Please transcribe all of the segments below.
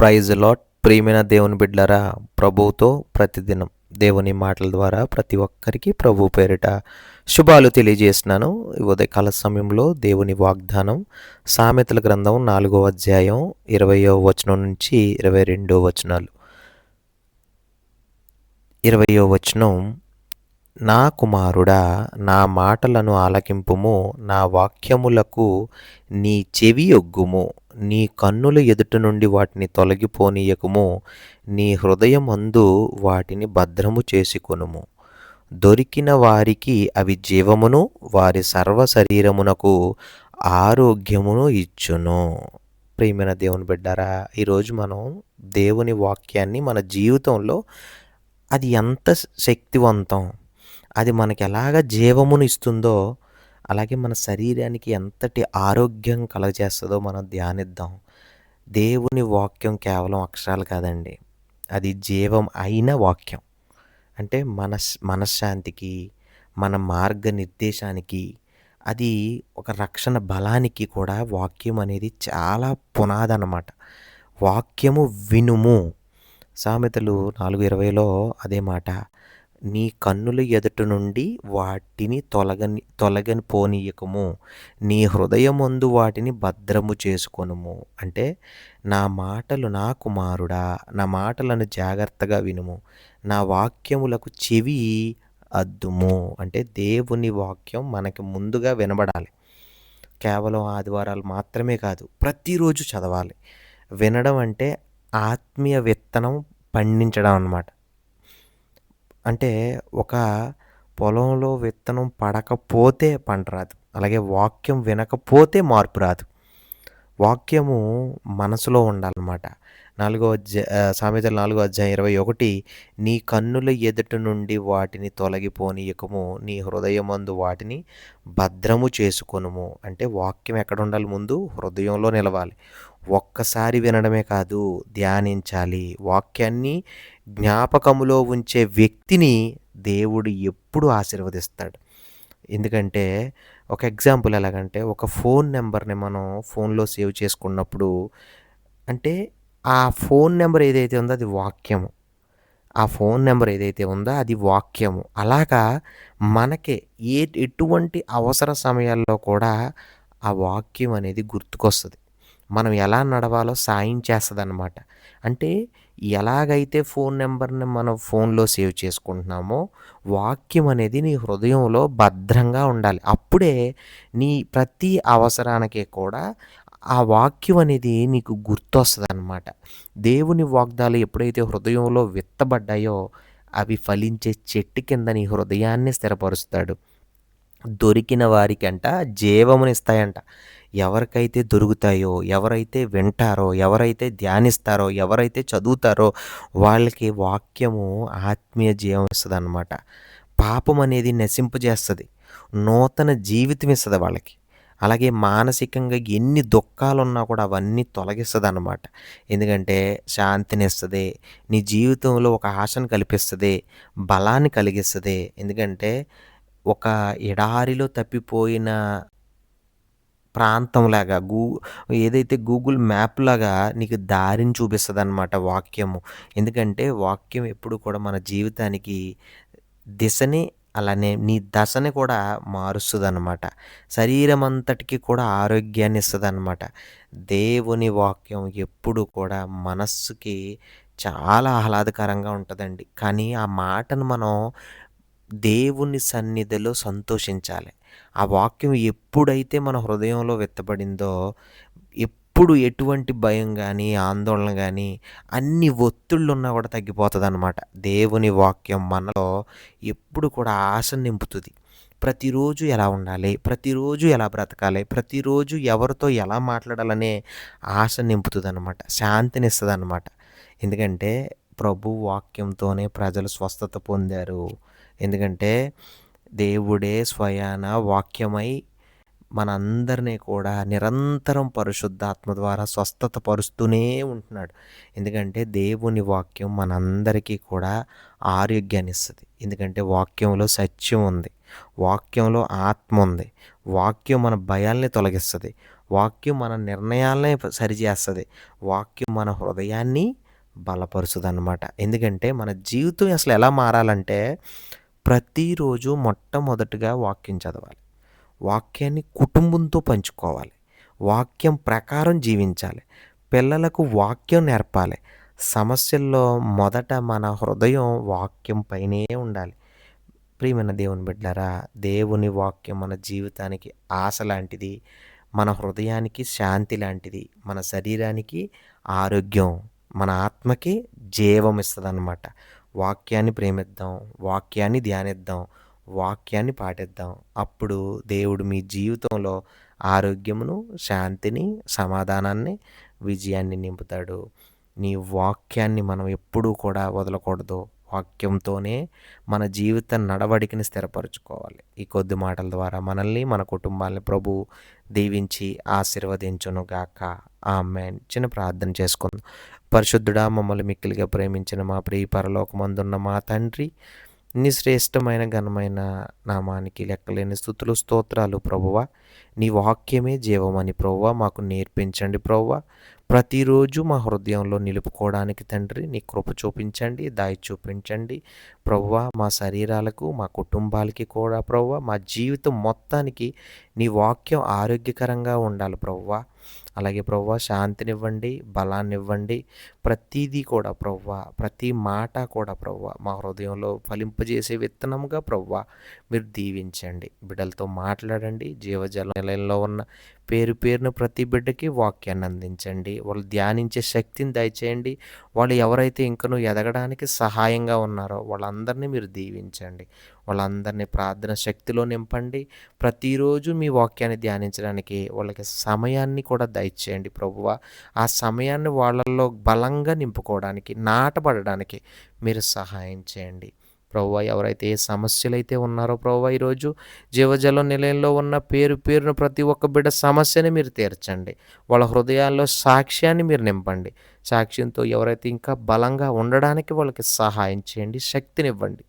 Praise lot ప్రియమైన దేవుని బిడ్డలారా ప్రభువుతో ప్రతిదినం దేవుని మాటల ద్వారా ప్రతి ఒక్కరికి ప్రభు పేరిట శుభాలు తెలియజేస్తున్నాను. ఉదయకాల సమయంలో దేవుని వాగ్దానం సామెతల గ్రంథం నాలుగో అధ్యాయం ఇరవయో వచనం నుంచి ఇరవై రెండో వచనాలు. ఇరవయో వచనం నా కుమారుడా నా మాటలను ఆలకింపుము నా వాక్యములకు నీ చెవి ఒగ్గుము. నీ కన్నుల ఎదుట నుండి వాటిని తొలగిపోనీయకుము. నీ హృదయం అందు వాటిని భద్రము చేసుకొనుము. దొరికిన వారికి అవి జీవమును వారి సర్వ శరీరమునకు ఆరోగ్యమును ఇచ్చును. ప్రియమైన దేవుని బిడ్డారా ఈరోజు మనం దేవుని వాక్యాన్ని మన జీవితంలో అది ఎంత శక్తివంతం అది మనకి ఎలాగ జీవమును ఇస్తుందో అలాగే మన శరీరానికి ఎంతటి ఆరోగ్యం కలగజేస్తుందో మనం ధ్యానిద్దాం. దేవుని వాక్యం కేవలం అక్షరాలు కాదండి. అది జీవం అయిన వాక్యం. అంటే మనస్ మనశ్శాంతికి మన మార్గనిర్దేశానికి అది ఒక రక్షణ బలానికి కూడా వాక్యం అనేది చాలా పునాది అన్నమాట వాక్యము వినుము. సామెతలు నాలుగు ఇరవైలో అదే మాట. నీ కన్నుల ఎదుట నుండి వాటిని తొలగని తొలగని పోనీయకము నీ హృదయమందు వాటిని భద్రము చేసుకొనుము. అంటే నా మాటలు నా కుమారుడా నా మాటలను జాగ్రత్తగా వినుము. నా వాక్యములకు చెవి అద్దుము. అంటే దేవుని వాక్యం మనకి ముందుగా వినబడాలి. కేవలం ఆదివారాలు మాత్రమే కాదు ప్రతిరోజు చదవాలి. వినడం అంటే ఆత్మీయ విత్తనం పండించడం అన్నమాట. అంటే ఒక పొలంలో విత్తనం పడకపోతే పంట రాదు. అలాగే వాక్యం వినకపోతే మార్పు రాదు. వాక్యము మనసులో ఉండాలన్నమాట. నాలుగో అధ్యాయ సామెతలు నాలుగో అధ్యాయం ఇరవై ఒకటి నీ కన్నుల ఎదుట నుండి వాటిని తొలగిపోనీయకము. నీ హృదయమందు వాటిని భద్రము చేసుకొనుము. అంటే వాక్యం ఎక్కడ ఉండాలి ముందు? హృదయంలో నిలవాలి. ఒక్కసారి వినడమే కాదు ధ్యానించాలి. వాక్యాన్ని జ్ఞాపకములో ఉంచే వ్యక్తిని దేవుడు ఎప్పుడు ఆశీర్వదిస్తాడు. ఎందుకంటే ఒక ఎగ్జాంపుల్ ఎలాగంటే ఒక ఫోన్ నెంబర్ని మనం ఫోన్లో సేవ్ చేసుకున్నప్పుడు అంటే ఆ ఫోన్ నెంబర్ ఏదైతే ఉందో అది వాక్యము. ఆ ఫోన్ నెంబర్ ఏదైతే ఉందో అది వాక్యము. అలాగా మనకే ఏ ఎటువంటి అవసర సమయాల్లో కూడా ఆ వాక్యం అనేది గుర్తుకొస్తుంది. మనం ఎలా నడవాలో సాయం చేస్తుంది అనమాట అంటే ఎలాగైతే ఫోన్ నెంబర్ని మనం ఫోన్లో సేవ్ చేసుకుంటున్నామో వాక్యం అనేది నీ హృదయంలో భద్రంగా ఉండాలి. అప్పుడే నీ ప్రతి అవసరానికి కూడా ఆ వాక్యం అనేది నీకు గుర్తొస్తుంది అనమాట దేవుని వాగ్దాలు ఎప్పుడైతే హృదయంలో విత్తబడ్డాయో అవి ఫలించే చెట్టు కింద నీ హృదయాన్ని స్థిరపరుస్తాడు. దొరికిన వారికంట జీవమునిస్తాయంట ఎవరికైతే దొరుకుతాయో ఎవరైతే వింటారో ఎవరైతే ధ్యానిస్తారో ఎవరైతే చదువుతారో వాళ్ళకి వాక్యము ఆత్మీయ జీవం ఇస్తుంది అనమాట పాపం అనేది నశింపజేస్తుంది. నూతన జీవితం ఇస్తుంది వాళ్ళకి. అలాగే మానసికంగా ఎన్ని దుఃఖాలు ఉన్నా కూడా అవన్నీ తొలగిస్తుంది అనమాట ఎందుకంటే శాంతిని ఇస్తుంది నీ జీవితంలో ఒక ఆశను కల్పిస్తుంది బలాన్ని కలిగిస్తుంది. ఎందుకంటే ఒక ఎడారిలో తప్పిపోయిన ప్రాంతంలాగా గూ ఏదైతే గూగుల్ మ్యాప్ లాగా నీకు దారిని చూపిస్తుంది అనమాట వాక్యము. ఎందుకంటే వాక్యం ఎప్పుడు కూడా మన జీవితానికి దిశని అలానే నీ దశని కూడా మారుస్తుంది అనమాట శరీరం అంతటికి కూడా ఆరోగ్యాన్ని ఇస్తుంది అనమాట దేవుని వాక్యం ఎప్పుడు కూడా మనస్సుకి చాలా ఆహ్లాదకరంగా ఉంటుందండి. కానీ ఆ మాటను మనం దేవుని సన్నిధిలో సంతోషించాలి. ఆ వాక్యం ఎప్పుడైతే మన హృదయంలో వెత్తబడిందో ఎప్పుడు ఎటువంటి భయం కానీ ఆందోళన కానీ అన్ని ఒత్తిళ్ళు ఉన్నా కూడా తగ్గిపోతుంది అనమాట దేవుని వాక్యం మనలో ఎప్పుడు కూడా ఆశ నింపుతుంది. ప్రతిరోజు ఎలా ఉండాలి? ప్రతిరోజు ఎలా బ్రతకాలి? ప్రతిరోజు ఎవరితో ఎలా మాట్లాడాలనే ఆశ నింపుతుంది అనమాట శాంతినిస్తుంది అనమాట ఎందుకంటే ప్రభు వాక్యంతోనే ప్రజలు స్వస్థత పొందారు. ఎందుకంటే దేవుడే స్వయాన వాక్యమై మనందరినీ కూడా నిరంతరం పరిశుద్ధాత్మ ద్వారా స్వస్థత పరుస్తూనే ఉంటున్నాడు. ఎందుకంటే దేవుని వాక్యం మనందరికీ కూడా ఆరోగ్యాన్ని ఇస్తుంది. ఎందుకంటే వాక్యంలో సత్యం ఉంది. వాక్యంలో ఆత్మ ఉంది. వాక్యం మన భయాల్ని తొలగిస్తుంది. వాక్యం మన నిర్ణయాలనే సరిచేస్తుంది. వాక్యం మన హృదయాన్ని బలపరుస్తుంది అనమాట ఎందుకంటే మన జీవితం అసలు ఎలా మారాలంటే ప్రతిరోజు మొట్టమొదటిగా వాక్యం చదవాలి. వాక్యాన్ని కుటుంబంతో పంచుకోవాలి. వాక్యం ప్రకారం జీవించాలి. పిల్లలకు వాక్యం నేర్పాలి. సమస్యల్లో మొదట మన హృదయం వాక్యం పైనే ఉండాలి. ప్రియమైన దేవుని బిడ్డరా దేవుని వాక్యం మన జీవితానికి ఆశ లాంటిది మన హృదయానికి శాంతి లాంటిది మన శరీరానికి ఆరోగ్యం మన ఆత్మకి జీవం ఇస్తుంది అన్నమాట వాక్యాన్ని ప్రేమిద్దాం వాక్యాన్ని ధ్యానిద్దాం వాక్యాన్ని పాటిద్దాం. అప్పుడు దేవుడు మీ జీవితంలో ఆరోగ్యమును శాంతిని సమాధానాన్ని విజయాన్ని నింపుతాడు. నీ వాక్యాన్ని మనం ఎప్పుడూ కూడా వదలకూడదు. వాక్యంతోనే మన జీవిత నడవడికని స్థిరపరచుకోవాలి. ఈ కొద్ది మాటల ద్వారా మనల్ని మన కుటుంబాలని ప్రభు దీవించి ఆశీర్వదించును గాక ఆమెన్. చిన్న ప్రార్థన చేసుకుందాం. పరిశుద్ధుడా మమ్మల్ని మిక్కిలిగా ప్రేమించిన మా ప్రియ పరలోకమందున్న మా తండ్రి నీ శ్రేష్టమైన ఘనమైన నామానికి లెక్కలేని స్థుతులు స్తోత్రాలు ప్రభువ. నీ వాక్యమే జీవమని ప్రభువ. మాకు నేర్పించండి ప్రభువ. ప్రతిరోజు మా హృదయంలో నిలుపుకోవడానికి తండ్రి నీ కృప చూపించండి దాయి చూపించండి ప్రవ్వ మా శరీరాలకు మా కుటుంబాలకి కూడా ప్రవ్వ మా జీవితం మొత్తానికి నీ వాక్యం ఆరోగ్యకరంగా ఉండాలి ప్రవ్వ అలాగే ప్రవ్వ శాంతినివ్వండి బలాన్నివ్వండి. ప్రతిదీ కూడా ప్రవ్వ ప్రతి మాట కూడా ప్రవ్వ. మా హృదయంలో ఫలింపజేసే విత్తనంగా ప్రవ్వ. మీరు దీవించండి బిడ్డలతో మాట్లాడండి జీవజల నిలయంలో ఉన్న పేరు పేరున ప్రతి బిడ్డకి వాక్యాన్ని అందించండి. వాళ్ళు ధ్యానించే శక్తిని దయచేయండి. వాళ్ళు ఎవరైతే ఇంకనూ ఎదగడానికి సహాయంగా ఉన్నారో వాళ్ళందరినీ మీరు దీవించండి. వాళ్ళందరినీ ప్రార్థన శక్తిలో నింపండి. ప్రతిరోజు మీ వాక్యాన్ని ధ్యానించడానికి వాళ్ళకి సమయాన్ని కూడా దయచేయండి ప్రభువ ఆ సమయాన్ని వాళ్ళల్లో బలంగా నింపుకోవడానికి నాటపడడానికి మీరు సహాయం చేయండి. ప్రవ్వ ఎవరైతే ఏ సమస్యలు అయితే ఉన్నారో ప్రవ్వ ఈరోజు జీవజల నిలయంలో ఉన్న పేరు పేరున ప్రతి ఒక్క బిడ్డ సమస్యని మీరు తీర్చండి. వాళ్ళ హృదయాల్లో సాక్ష్యాన్ని మీరు నింపండి. సాక్ష్యంతో ఎవరైతే ఇంకా బలంగా ఉండడానికి వాళ్ళకి సహాయం చేయండి శక్తినివ్వండి.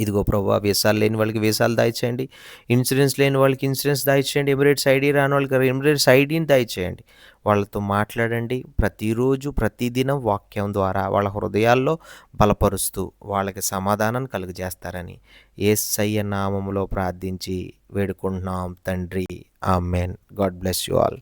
ఇదిగో ప్రభావ వీసాలు లేని వాళ్ళకి వీసాలు దాయిచేయండి ఇన్సూరెన్స్ లేని వాళ్ళకి ఇన్సూరెన్స్ దాయిచేయండి ఎమిరేట్స్ ఐడి రాని వాళ్ళకి ఎమిరేట్స్ ఐడిని దాయిచేయండి వాళ్ళతో మాట్లాడండి. ప్రతిరోజు ప్రతిదినం వాక్యం ద్వారా వాళ్ళ హృదయాల్లో బలపరుస్తూ వాళ్ళకి సమాధానం కలుగజేస్తారని ఏసయ్య నామంలో ప్రార్థించి వేడుకుంటున్నాం తండ్రి. Amen God bless you all.